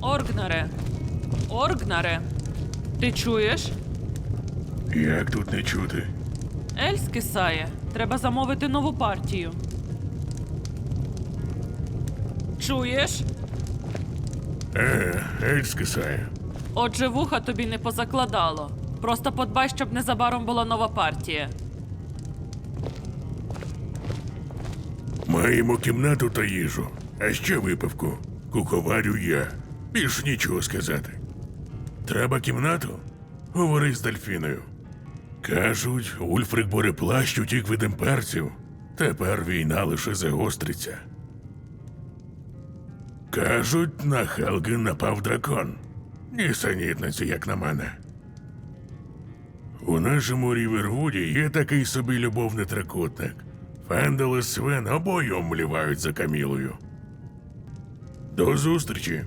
Оргнаре. Оргнаре. Ти чуєш? Як тут не чути? Ель скисає. Треба замовити нову партію. Чуєш? Е, Ель скисає. Отже, вуха тобі не позакладало. Просто подбай, щоб незабаром була нова партія. Маємо кімнату та їжу, а ще випивку. Куховарю я. Більш нічого сказати. Треба кімнату? Говори з дельфіною. Кажуть, Ульфрик Бореплащ утік від імперців. Тепер війна лише загостриться. Кажуть, на Хелген напав дракон. Нісенітниці, як на мене. У нашому Рівервуді є такий собі любовний трикутник. Фендел і Свен обоє омлівають за Камілою. До зустрічі!